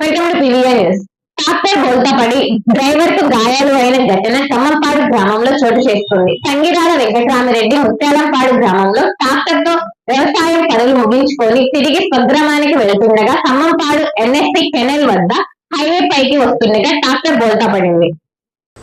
పెట్టుబడి PVR news tractor బోల్తా పడి డ్రైవర్కు గాయాలు అయిన ఘటన ఖమ్మంపాడు గ్రామంలో చోటు చేసుకుంది. సంగిరాల వెంకటరామిరెడ్డి ముత్యాలంపాడు గ్రామంలో ట్రాక్టర్తో వ్యవసాయం పనులు ముగించుకొని తిరిగి స్వగ్రామానికి వెళుతుండగా ఖమ్మంపాడు ఎన్ఎస్పి కెనల్ వద్ద హైవే పైకి వస్తుండగా ట్రాక్టర్ బోల్తా పడింది.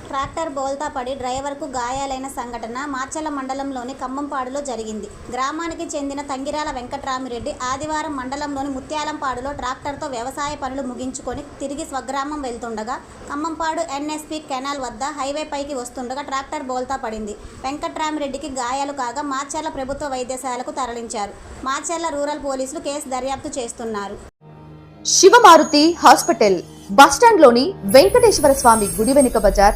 ట్రాక్టర్ బోల్తా పడి డ్రైవర్కు గాయాలైన సంఘటన మాచల మండలంలోని ఖమ్మంపాడులో జరిగింది. గ్రామానికి చెందిన తంగిరాల వెంకట్రామిరెడ్డి ఆదివారం మండలంలోని ముత్యాలంపాడులో ట్రాక్టర్తో వ్యవసాయ పనులు ముగించుకొని తిరిగి స్వగ్రామం వెళ్తుండగా ఖమ్మంపాడు ఎన్ఎస్పి కెనాల్ వద్ద హైవే పైకి వస్తుండగా ట్రాక్టర్ బోల్తా పడింది. వెంకట్రామిరెడ్డికి గాయాలు కాగా మాచర్ల ప్రభుత్వ వైద్యశాలకు తరలించారు. మాచర్ల రూరల్ పోలీసులు కేసు దర్యాప్తు చేస్తున్నారు. శివమారుతి హాస్పిటల్ బస్టాండ్లోని వెంకటేశ్వర స్వామి గుడి వెనుక బజార్